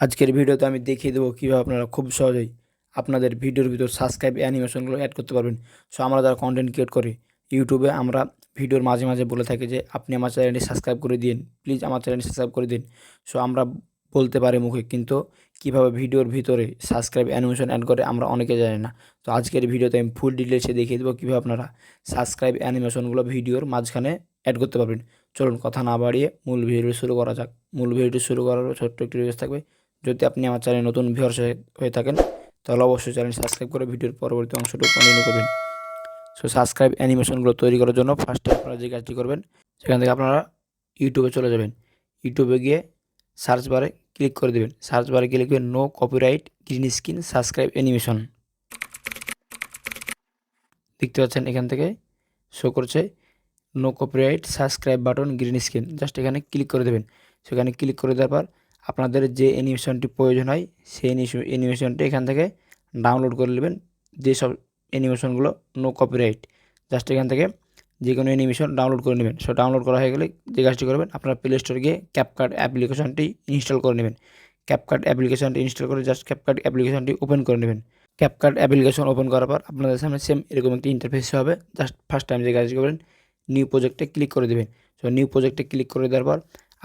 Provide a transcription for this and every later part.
আজকের ভিডিওতে আমি দেখিয়ে দেবো কীভাবে আপনারা খুব সহজেই আপনাদের ভিডিওর ভিতর সাবস্ক্রাইব অ্যানিমেশনগুলো অ্যাড করতে পারবেন। সো আমরা যারা কন্টেন্ট ক্রিয়েট করি ইউটিউবে আমরা ভিডিওর মাঝে মাঝে বলে থাকি যে, আপনি আমার চ্যানেলটি সাবস্ক্রাইব করে দিন প্লিজ আমার চ্যানেলটি সাবস্ক্রাইব করে দিন। সো আমরা বলতে পারি মুখে, কিন্তু কীভাবে ভিডিওর ভিতরে সাবস্ক্রাইব অ্যানিমেশন অ্যাড করে আমরা অনেকে জানি না। তো আজকের ভিডিওতে আমি ফুল ডিটেলসে দেখিয়ে দেবো কীভাবে আপনারা সাবস্ক্রাইব অ্যানিমেশনগুলো ভিডিওর মাঝখানে অ্যাড করতে পারবেন। চলুন, কথা না বাড়িয়ে মূল ভিডিও শুরু করা যাক। মূল ভিডিওটি শুরু করার ছোট্ট একটি রিকোয়েস্ট থাকবে। যদি আপনি আমার চ্যানেলে নতুন ভিউয়ার্স হয়ে থাকেন, তাহলে অবশ্যই চ্যানেল সাবস্ক্রাইব করে ভিডিওর পরবর্তী অংশটুকু কন্টিনিউ করবেন সো সাবস্ক্রাইব অ্যানিমেশনগুলো তৈরি করার জন্য ফার্স্টে আপনারা যে কাজটি করবেন, সেখান থেকে আপনারা ইউটিউবে চলে যাবেন। ইউটিউবে গিয়ে সার্চ বারে ক্লিক করে দেবেন। সার্চ বারে ক্লিক করে no copyright green screen subscribe animation দেখতে পাচ্ছেন এখান থেকে শো করছে no copyright subscribe button green screen just এখানে ক্লিক করে দেবেন। সেখানে ক্লিক করে দেওয়ার পর আপনাদের যে অ্যানিমেশনটি প্রয়োজন হয়, সেই অ্যানিমেশনটি এখান থেকে ডাউনলোড করে নেবেন। যেসব অ্যানিমেশনগুলো নো কপিরাইট জাস্ট এখান থেকে যে কোনো অ্যানিমেশন ডাউনলোড করে নেবেন। সো ডাউনলোড করা হয়ে গেলে যে কাজটি করবেন, আপনার প্লে স্টোরে গিয়ে ক্যাপকার্ট অ্যাপ্লিকেশনটি ইনস্টল করে নেবেন। ক্যাপকার্ট অ্যাপ্লিকেশনটি ইনস্টল করে জাস্ট ক্যাপকার্ট অ্যাপ্লিকেশনটি ওপেন করে নেবেন। ক্যাপকার্ট অ্যাপ্লিকেশন ওপেন করার পর আপনাদের সামনে সেম এরকম একটি ইন্টারফেস হবে। জাস্ট ফার্স্ট টাইম যে কাজটি করবেন নিউ প্রজেক্টে ক্লিক করে দেবেন। সো নিউ প্রজেক্টে ক্লিক করে দেওয়ার পর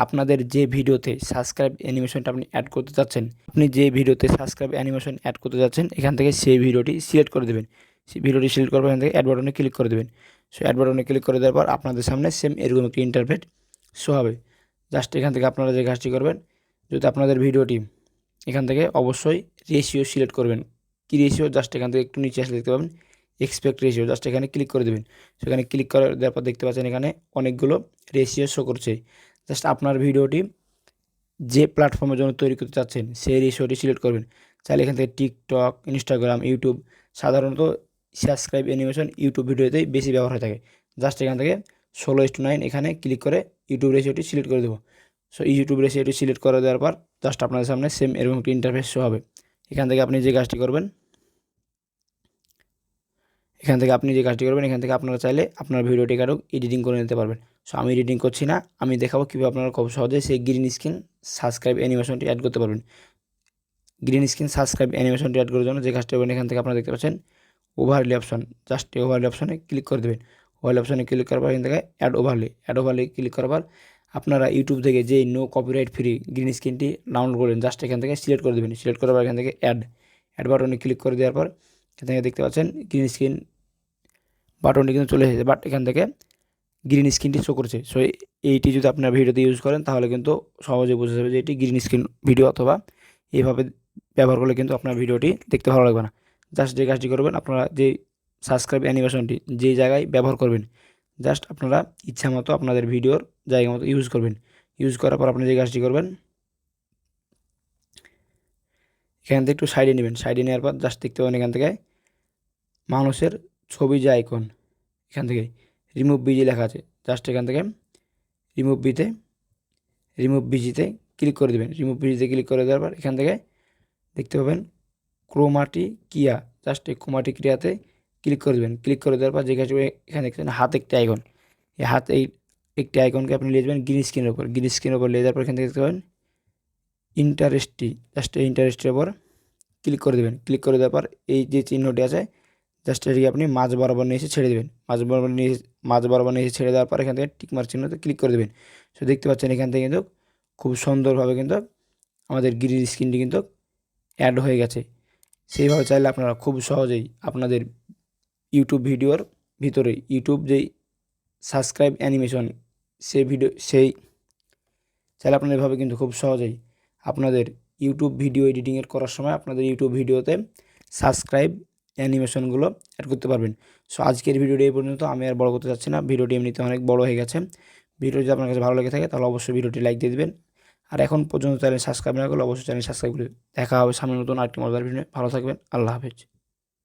আপনাদের যে ভিডিওতে সাবস্ক্রাইব অ্যানিমেশনটা আপনি অ্যাড করতে চাচ্ছেন, আপনি যে ভিডিওতে সাবস্ক্রাইব অ্যানিমেশন অ্যাড করতে যাচ্ছেন এখান থেকে সেই ভিডিওটি সিলেক্ট করে দেবেন। সেই ভিডিওটি সিলেক্ট পর এখান থেকে অ্যাড বাটনে ক্লিক করে দেবেন। সো অ্যাড বাটনে ক্লিক করে দেওয়ার পর আপনাদের সামনে সেম এরকম একটি ইন্টারভেট শো হবে। জাস্ট এখান থেকে আপনারা যে কাজটি করবেন, যদি আপনাদের ভিডিওটি এখান থেকে অবশ্যই রেশিও সিলেক্ট করবেন, কি রেশিও জাস্ট এখান থেকে একটু নিচে আসলে দেখতে পাবেন এক্সপেক্ট রেশিও জাস্ট এখানে ক্লিক করে দেবেন। সেখানে ক্লিক করে দেওয়ার পর দেখতে পাচ্ছেন এখানে অনেকগুলো রেশিও শো করছে। জাস্ট আপনার ভিডিওটি যে প্ল্যাটফর্মের জন্য তৈরি করতে চাচ্ছেন, সেই রেশিওটি সিলেক্ট করবেন। চাইলে এখান থেকে টিকটক ইনস্টাগ্রাম ইউটিউব সাধারণত সাবস্ক্রাইব অ্যানিমেশন ইউটিউব ভিডিওতেই বেশি ব্যবহার হয়ে থাকে। জাস্ট এখান থেকে ষোলো ইস টু নাইন এখানে ক্লিক করে ইউটিউব রেশিওটি সিলেক্ট করে দেবো। সো ইউটিউব রেশিওটি সিলেক্ট করে দেওয়ার পর জাস্ট আপনাদের সামনে সেম এরকম একটি ইন্টারফেস শো হবে। এখান থেকে আপনি যে কাজটি করবেন, এখান থেকে আপনি যে কাজটি করবেন, এখান থেকে আপনারা চাইলে আপনার ভিডিওটি কারও এডিটিং করে নিতে পারবেন। সো আমি রিডিং করছি না। আমি দেখাবো কীভাবে আপনারা খুব সহজে সেই গ্রিন স্ক্রিন সাবস্ক্রাইব অ্যানিমেশনটি অ্যাড করতে পারবেন। গ্রিন স্ক্রিন সাবস্ক্রাইব অ্যানিমেশনটি অ্যাড করার জন্য যে কাজটা করবেন, এখান থেকে আপনারা দেখতে পাচ্ছেন ওভারলি অপশন জাস্ট ওভারলি অপশনে ক্লিক করে দেবেন। ওভারলি অপশনে ক্লিক করার পর এখান থেকে add overlay add overlay click করার পর আপনারা ইউটিউব থেকে যে নো কপিরাইট ফ্রি গ্রিন স্ক্রিনটি ডাউনলোড করলেন জাস্ট এখান থেকে সিলেক্ট করে দেবেন। সিলেক্ট করার পর এখান থেকে অ্যাড অ্যাড বাটনে ক্লিক করে দেওয়ার পর এখান থেকে দেখতে পাচ্ছেন গ্রিন স্ক্রিন বাটনটি কিন্তু চলে এসেছে। বাট এখান থেকে গ্রিন স্ক্রিনটি শো করছে। সো এইটি যদি আপনার ভিডিওতে ইউজ করেন, তাহলে কিন্তু সহজে বোঝা যাবে যে এটি গ্রিন স্ক্রিন ভিডিও অথবা এইভাবে ব্যবহার করলে কিন্তু আপনার ভিডিওটি দেখতে ভালো লাগবে না। জাস্ট যে কাজটি করবেন, আপনারা যে সাবস্ক্রাইব অ্যানিমেশনটি যে জায়গায় ব্যবহার করবেন জাস্ট আপনারা ইচ্ছা মতো আপনাদের ভিডিওর জায়গা মতো ইউজ করবেন। ইউজ করার পর আপনি যে কাজটি করবেন, এখান থেকে একটু সাইডে নেবেন। সাইডে নেওয়ার পর জাস্ট দেখতে পাবেন এখান থেকে মানুষের ছবি যে আইকন এখান থেকে রিমুভ বিজি লেখা আছে। জাস্ট এখান থেকে রিমুভ বিতে রিমুভ বিজিতে ক্লিক করে দেবেন। রিমুভ বিজিতে ক্লিক করে দেওয়ার পর এখান থেকে দেখতে পাবেন ক্রোমাটি কিয়া জাস্ট এই ক্রোমাটি ক্রিয়াতে ক্লিক করে দেবেন। ক্লিক করে দেওয়ার পর যে কাজ এখানে দেখছেন হাত একটি আইকন এই হাত এই একটি আইকনকে আপনি নিয়ে যাবেন গ্রিন স্ক্রিনের উপর। গ্রিন স্ক্রিনের নিয়ে যাওয়ার পর এখান থেকে দেখতে পাবেন ইন্টারেস্টটি জাস্ট এই ইন্টারেস্টের উপর ক্লিক করে দেবেন। ক্লিক করে দেওয়ার পর এই যে চিহ্নটি আছে জাস্ট এটিকে আপনি মাছ বরাবর নিয়ে এসে ছেড়ে দেবেন। মাছ বরাবর নিয়ে মাছ বরাবর নিয়ে এসে ছেড়ে দেওয়ার পর এখান থেকে টিকমার চিহ্নতে ক্লিক করে দেবেন। সো দেখতে পাচ্ছেন এখান থেকে কিন্তু খুব সুন্দরভাবে কিন্তু আমাদের গ্রিন স্ক্রিনটি কিন্তু অ্যাড হয়ে গেছে। সেইভাবে চাইলে আপনারা খুব সহজেই আপনাদের ইউটিউব ভিডিওর ভিতরে ইউটিউব যেই সাবস্ক্রাইব অ্যানিমেশন সেই ভিডিও সেই চাইলে আপনারা এভাবে কিন্তু খুব সহজেই আপনাদের ইউটিউব ভিডিও এডিটিংয়ের করার সময় আপনাদের ইউটিউব ভিডিওতে সাবস্ক্রাইব অ্যানিমেশনগুলো অ্যাড করতে পারবেন। সো আজকের ভিডিওটি এই পর্যন্ত। আমি আর বড় করতে চাচ্ছি না। ভিডিওটি এমনিতে অনেক বড় হয়ে গেছে। ভিডিও যদি আপনার কাছে ভালো লেগে থাকে, তাহলে অবশ্যই ভিডিওটি লাইক দিয়ে দেবেন। আর এখন পর্যন্ত চ্যানেল সাবস্ক্রাইব না করলে অবশ্যই চ্যানেল সাবস্ক্রাইব করে দেখা হবে সামনে নতুন আরেকটি মজার ভিডিও ভালো থাকবেন। আল্লাহ হাফেজ।